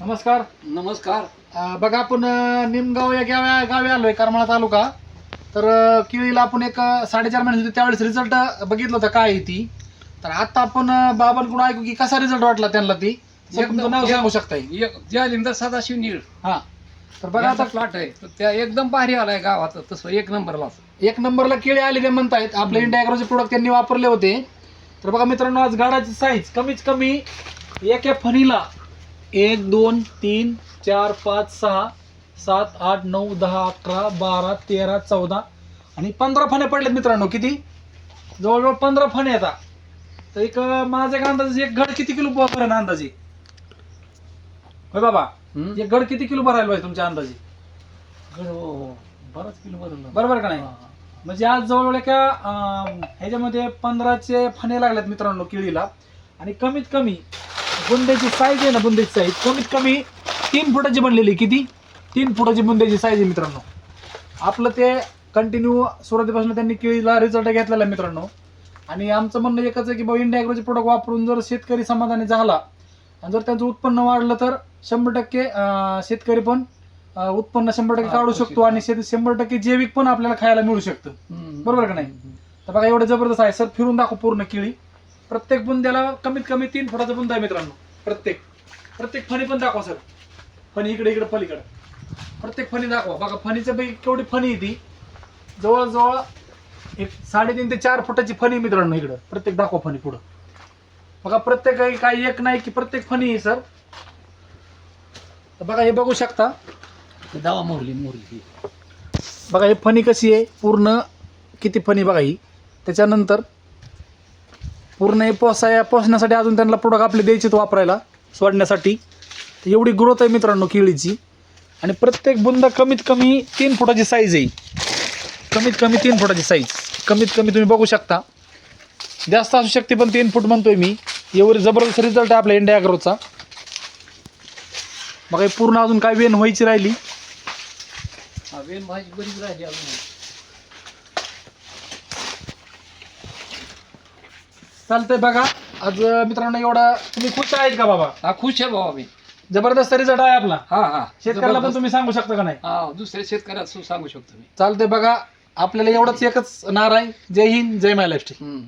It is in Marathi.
नमस्कार. नमस्कार. अं, बघा आपण अं, निमगाव या गावी गावी आलोय करमाळा तालुका. तर अं, केळीला आपण एक अं, साडेचार महिने होते त्यावेळेस रिझल्ट बघितलं होतं काय आहे ती. तर आता आपण अं, बाबांकडून ऐकू की कसा रिझल्ट वाटला त्यांना ती? एक तुमचं नाव सांगू शकताय? एक जालिंदर सदाशिव नीळ. हा. तर बघा आता प्लॉट आहे. तर त्या एकदम भारी आलाय गावात. तसं एक नंबरला एक नंबरला केळी आले ते म्हणतायत. आपले इंडिया ॲग्रोचे प्रोडक्ट त्यांनी वापरले होते. तर बघा मित्रांनो आज गाडाची साईज कमीत कमी. एका फणीला एक दोन तीन चार पाच सहा सात आठ नऊ दहा अकरा बारा तेरा चौदा आणि पंधरा फण्या पडल्यात मित्रांनो किती? जवळजवळ पंधरा फण्या येतात तर एक अं, माझ्या एक अंदाजे एक घड किती किलो पर्यंत अंदाजे? होय बाबा? एक घड किती किलो भरायला पाहिजे तुमच्या अंदाजे? हो, हो. बराच किलो बदलला बरोबर का नाही. म्हणजे आज जवळजवळ एका ह्याच्यामध्ये पंधराचे फणे लागलेत मित्रांनो केळीला. आणि कमीत कमी बुंद्याची साईज आहे ना बुंद्याची साईज कमीत कमी तीन फुटाची बनलेली किती? तीन फुटाची बुंद्याची साईज आहे मित्रांनो. आपलं ते कंटिन्यू सुरुवातीपासून त्यांनी केळीला रिझल्ट घेतलेला आहे मित्रांनो. आणि आमचं म्हणणं एकच आहे की बाबा इंडिया ॲग्रोचे प्रोडक्ट वापरून जर शेतकरी समाधानी झाला आणि जर त्यांचं उत्पन्न वाढलं तर शंभर टक्के शेतकरी पण उत्पन्न शंभर टक्के काढू. शकतो आणि शेत शंभर टक्के जैविक पण आपल्याला खायला मिळू शकतं. बरोबर का नाही? तर बघा एवढं जबरदस्त आहे. सर फिरून दाखव पूर्ण केळी. प्रत्येक बुंद्याला कमीत कमी तीन फुटाचा बुंदा आहे मित्रांनो. प्रत्येक. प्रत्येक फणी पण दाखवा सर. फणी इकडे इकडे पलीकडे. प्रत्येक फणी दाखवा. बघा फणीच्या पैकी केवढी फणी आहे ती. जवळजवळ एक साडेतीन ते चार फुटाची फणी मित्रांनो इकडं. प्रत्येक दाखवा फणी पुढं. बघा प्रत्येक काही एक नाही की प्रत्येक फणी आहे सर. तर बघा हे बघू शकता. दावा मोरली मोरली. बघा ही फणी कशी आहे? पूर्ण किती फणी बघा ही. त्याच्यानंतर पूर्ण हे पोसाया पोसण्यासाठी अजून त्यांना प्रोडक्ट आपले द्यायचे वापरायला सोडण्यासाठी. तर एवढी ग्रोथ आहे मित्रांनो केळीची. आणि प्रत्येक बुंदा कमीत कमी तीन फुटाची साईज आहे. कमीत कमी तीन फुटाची साईज कमीत कमी तुम्ही बघू शकता. जास्त असू शकते पण तीन फूट म्हणतोय मी. एवढी जबरदस्त रिझल्ट आहे आपल्या इंडिया ॲग्रोचा मग पूर्ण अजून काय वेन व्हायची राहिली? वेन व्हायची बरीच राहिली अजून. चालतंय बघा. आज अं, मित्रांनो एवढा तुम्ही खुश आहेत का बाबा? हा खुश आहे बाबा मी जबरदस्त रिझल्ट आहे आपला. हा हा. शेतकऱ्याला पण. तुम्ही सांगू शकता का नाही? हा दुसऱ्या शेतकऱ्याला सु- सांगू शकतो मी. चालतंय बघा. आपल्याला एवढंच एकच नार आहे. जय हिंद जय महाराष्ट्र हम्म.